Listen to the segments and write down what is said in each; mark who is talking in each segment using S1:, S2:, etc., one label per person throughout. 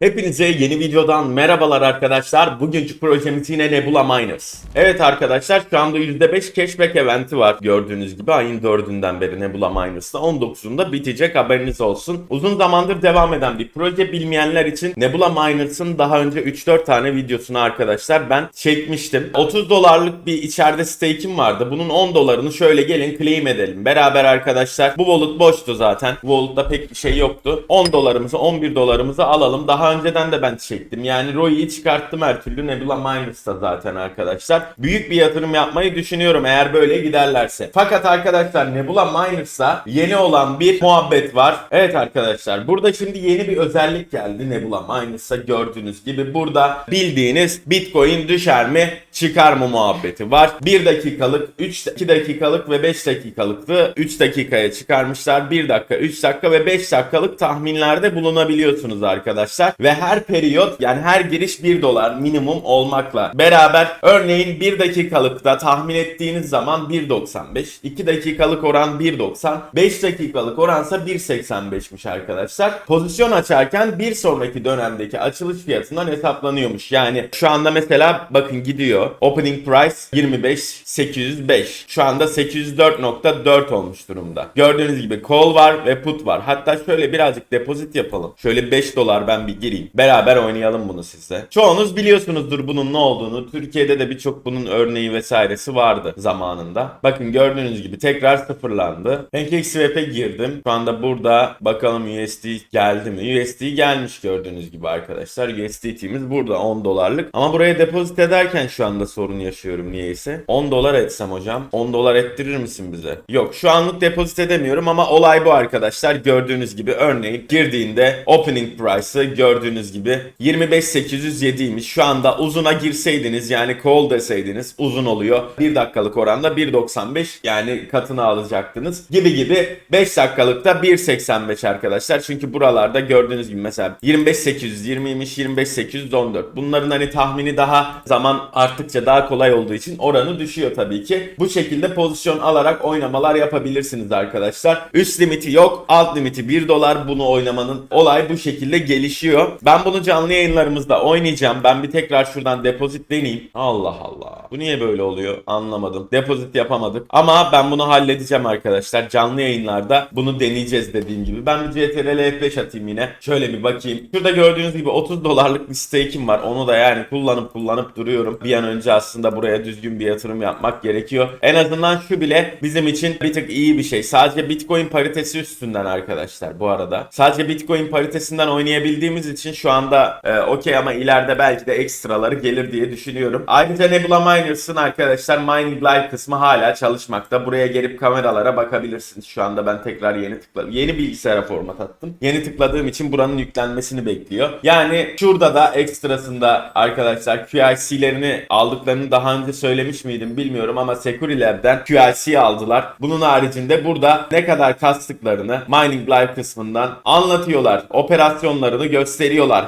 S1: Hepinize yeni videodan merhabalar arkadaşlar. Bugünkü projemiz yine Nebula Miners. Evet arkadaşlar şu anda %5 cashback eventi var. Gördüğünüz gibi ayın 4'ünden beri Nebula Miners'ta 19'unda bitecek haberiniz olsun. Uzun zamandır devam eden bir proje bilmeyenler için Nebula Miners'ın daha önce 3-4 tane videosunu arkadaşlar ben çekmiştim. 30 dolarlık bir içeride stake'im vardı. Bunun 10 dolarını şöyle gelin claim edelim. Beraber arkadaşlar bu wallet boştu zaten. Wallet'ta pek bir şey yoktu. 10 dolarımızı 11 dolarımızı alalım. Daha önceden de ben çektim. Yani ROI'yi çıkarttım her türlü Nebula Miners'ta zaten arkadaşlar. Büyük bir yatırım yapmayı düşünüyorum eğer böyle giderlerse. Fakat arkadaşlar Nebula Miners'ta yeni olan bir muhabbet var. Evet arkadaşlar burada şimdi yeni bir özellik geldi Nebula Miners'a gördüğünüz gibi. Burada bildiğiniz Bitcoin düşer mi çıkar mı muhabbeti var. 1 dakikalık, 3 2 dakikalık ve 5 dakikalıktı. 3 dakikaya çıkarmışlar. 1 dakika, 3 dakika ve 5 dakikalık tahminlerde bulunabiliyorsunuz arkadaşlar. Ve her periyot yani her giriş 1 dolar minimum olmakla beraber örneğin 1 dakikalıkta tahmin ettiğiniz zaman 1.95, 2 dakikalık oran 1.90, 5 dakikalık oransa 1.85'miş arkadaşlar. Pozisyon açarken bir sonraki dönemdeki açılış fiyatından hesaplanıyormuş. Yani şu anda mesela bakın gidiyor. Opening price 25.805. Şu anda 804.4 olmuş durumda. Gördüğünüz gibi call var ve put var. Hatta şöyle birazcık depozit yapalım. Şöyle 5 dolar ben bir gireyim. Beraber oynayalım bunu sizle. Çoğunuz biliyorsunuzdur bunun ne olduğunu. Türkiye'de de birçok bunun örneği vesairesi vardı zamanında. Bakın gördüğünüz gibi tekrar sıfırlandı. PancakeSwap'e girdim. Şu anda burada bakalım USD geldi mi? USD gelmiş gördüğünüz gibi arkadaşlar. USDT'miz burada 10 dolarlık. Ama buraya depozit ederken şu anda sorun yaşıyorum niyeyse. 10 dolar etsem hocam. 10 dolar ettirir misin bize? Yok şu anlık depozit edemiyorum ama olay bu arkadaşlar. Gördüğünüz gibi örneğin girdiğinde opening price'ı gördüğünüz gibi 25.807'ymiş. Şu anda uzuna girseydiniz yani call deseydiniz uzun oluyor. 1 dakikalık oranda 1.95 yani katını alacaktınız gibi gibi 5 dakikalıkta 1.85 arkadaşlar. Çünkü buralarda gördüğünüz gibi mesela 25.820'ymiş 25.814. Bunların hani tahmini daha zaman arttıkça daha kolay olduğu için oranı düşüyor tabii ki. Bu şekilde pozisyon alarak oynamalar yapabilirsiniz arkadaşlar. Üst limiti yok. Alt limiti 1 dolar. Bunu oynamanın olay bu şekilde gelişiyor. Ben bunu canlı yayınlarımızda oynayacağım. Ben bir tekrar şuradan depozit deneyeyim. Allah Allah. Bu niye böyle oluyor? Anlamadım. Depozit yapamadık. Ama ben bunu halledeceğim arkadaşlar. Canlı yayınlarda bunu deneyeceğiz dediğim gibi. Ben bir CTRL F5 atayım yine. Şöyle bir bakayım. Şurada gördüğünüz gibi 30 dolarlık bir stake'im var. Onu da yani kullanıp kullanıp duruyorum. Bir an önce aslında buraya düzgün bir yatırım yapmak gerekiyor. En azından şu bile bizim için bir tık iyi bir şey. Sadece Bitcoin paritesi üstünden arkadaşlar bu arada. Sadece Bitcoin paritesinden oynayabildiğimiz için şu anda e, okey ama ileride belki de ekstraları gelir diye düşünüyorum. Ayrıca Nebula Miners'ın arkadaşlar Mining Live kısmı hala çalışmakta. Buraya gelip kameralara bakabilirsiniz. Şu anda ben tekrar yeni tıkladım. Yeni bilgisayara format attım. Yeni tıkladığım için buranın yüklenmesini bekliyor. Yani şurada da ekstrasında arkadaşlar QIC'lerini aldıklarını daha önce söylemiş miydim bilmiyorum ama Securilab'den QIC aldılar. Bunun haricinde burada ne kadar kastıklarını Mining Live kısmından anlatıyorlar. Operasyonlarını gösteriyorlar.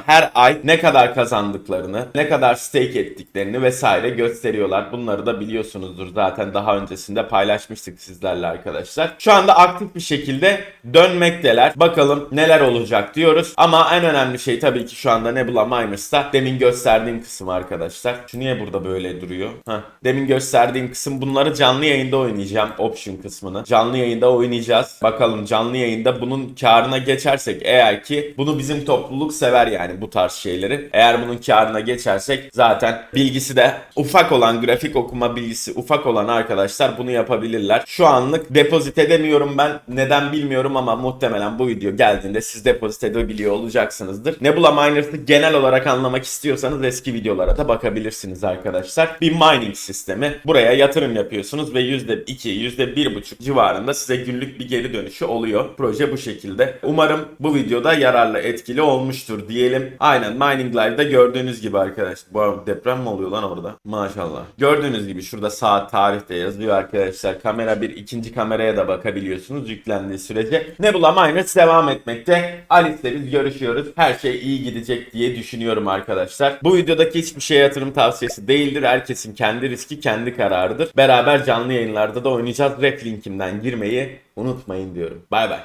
S1: Her ay ne kadar kazandıklarını, ne kadar stake ettiklerini vesaire gösteriyorlar. Bunları da biliyorsunuzdur zaten daha öncesinde paylaşmıştık sizlerle arkadaşlar. Şu anda aktif bir şekilde dönmekteler. Bakalım neler olacak diyoruz. Ama en önemli şey tabii ki şu anda Nebula Miners'ta demin gösterdiğim kısım arkadaşlar. Şu niye burada böyle duruyor? Heh. Demin gösterdiğim kısım bunları canlı yayında oynayacağım. Option kısmını. Canlı yayında oynayacağız. Bakalım canlı yayında bunun karına geçersek eğer ki bunu bizim topluluk sever yani bu tarz şeyleri. Eğer bunun karına geçersek zaten bilgisi de ufak olan grafik okuma bilgisi ufak olan arkadaşlar bunu yapabilirler. Şu anlık depozit edemiyorum ben. Neden bilmiyorum ama muhtemelen bu video geldiğinde siz depozit edebiliyor olacaksınızdır. Nebula Miners'ı genel olarak anlamak istiyorsanız eski videolara da bakabilirsiniz arkadaşlar. Bir mining sistemi. Buraya yatırım yapıyorsunuz ve %2, %1,5 civarında size günlük bir geri dönüşü oluyor. Proje bu şekilde. Umarım bu videoda yararlı, etkili olmuştur diyelim. Aynen Mining Live'da gördüğünüz gibi arkadaşlar. Bu arada deprem mi oluyor lan orada? Maşallah. Gördüğünüz gibi şurada saat tarihte yazıyor arkadaşlar. Kamera bir ikinci kameraya da bakabiliyorsunuz yüklendiği sürece. Nebula Miners devam etmekte. Alice'le biz görüşüyoruz. Her şey iyi gidecek diye düşünüyorum arkadaşlar. Bu videodaki hiçbir şey yatırım tavsiyesi değildir. Herkesin kendi riski, kendi kararıdır. Beraber canlı yayınlarda da oynayacağız. Ref linkinden girmeyi unutmayın diyorum. Bay bay.